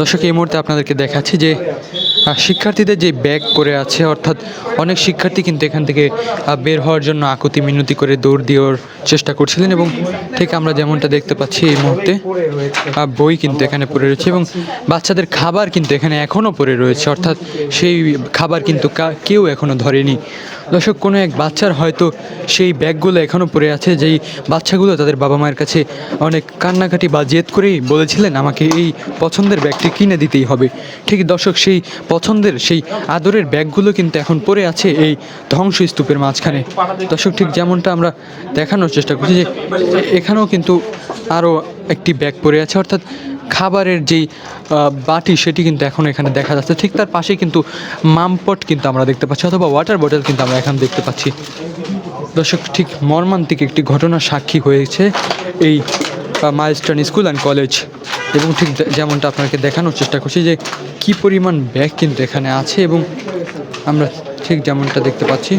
দর্শক, এই মুহূর্তে আপনাদেরকে দেখাচ্ছি যে শিক্ষার্থীদের যে ব্যাগ করে আছে, অর্থাৎ অনেক শিক্ষার্থী কিন্তু এখান থেকে বের হওয়ার জন্য আকুতি মিনতি করে দৌড় দেওয়ার চেষ্টা করছিলেন এবং ঠিক আমরা যেমনটা দেখতে পাচ্ছি এই মুহূর্তে বই কিন্তু এখানে পড়ে রয়েছে এবং বাচ্চাদের খাবার কিন্তু এখানে এখনও পড়ে রয়েছে, অর্থাৎ সেই খাবার কিন্তু কেউ এখনও ধরেনি। দর্শক, কোনো এক বাচ্চার হয়তো সেই ব্যাগগুলো এখনও পড়ে আছে, যেই বাচ্চাগুলো তাদের বাবা মায়ের কাছে অনেক কান্নাকাটি বা জেদ করেই বলেছিলেন, আমাকে এই পছন্দের ব্যাগটি কিনে দিতেই হবে। ঠিক দর্শক, সেই পছন্দের, সেই আদরের ব্যাগগুলো কিন্তু এখন পড়ে আছে এই ধ্বংসস্তূপের মাঝখানে। দর্শক, ঠিক যেমনটা আমরা দেখানোর চেষ্টা করছি যে এখানেও কিন্তু আরও একটি ব্যাগ পড়ে আছে, অর্থাৎ খাবারের যেই বাটি সেটি কিন্তু এখন এখানে দেখা যাচ্ছে। ঠিক তার পাশেই কিন্তু মামপট কিন্তু আমরা দেখতে পাচ্ছি, অথবা ওয়াটার বটল কিন্তু আমরা এখন দেখতে পাচ্ছি। দর্শক, ঠিক মর্মান্তিক একটি ঘটনার সাক্ষী হয়েছে এই মাইলস্টোন স্কুল অ্যান্ড কলেজ এবং ঠিক যেমনটা আপনাকে দেখানোর চেষ্টা করছি যে, কি পরিমাণ ব্যাগ কিন্তু এখানে আছে এবং আমরা ঠিক যেমনটা দেখতে পাচ্ছি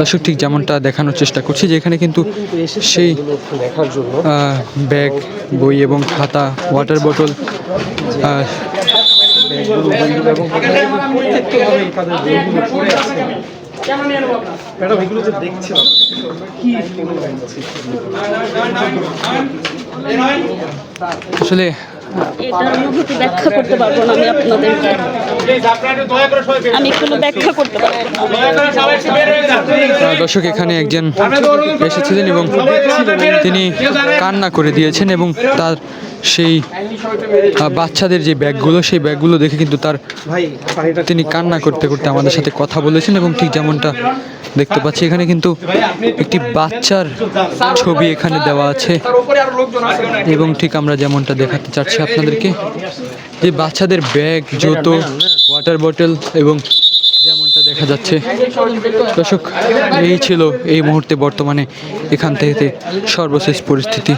দর্শক, ঠিক যেমনটা দেখানোর চেষ্টা করছি যে এখানে কিন্তু সেই ব্যাগ, বই এবং খাতা ওয়াটার বোতল আসলে এটার অনুভূতি ব্যাখ্যা করতে পারব না আমি আপনাদেরকে। আমি কোনো ব্যাখ্যা করতে পারব দর্শক এখানে একজন এসেছিলেন এবং তিনি কান্না করে দিয়েছেন এবং তার সেই বাচ্চাদের যে ব্যাগগুলো সেই ব্যাগগুলো দেখে কিন্তু তার তিনি কান্না করতে করতে আমাদের সাথে কথা বলেছেন এবং ঠিক যেমনটা দেখতে পাচ্ছি, এখানে কিন্তু একটি বাচ্চার ছবি এখানে দেওয়া আছে। এবং ঠিক আমরা যেমনটা দেখাতে চাচ্ছি আপনাদেরকে, যে বাচ্চাদের ব্যাগ, জুতো ওয়াটার বটল এবং যেমনটা দেখা যাচ্ছে, দর্শক, এই ছিল এই মুহূর্তে বর্তমানে এখান থেকে সর্বশেষ পরিস্থিতি।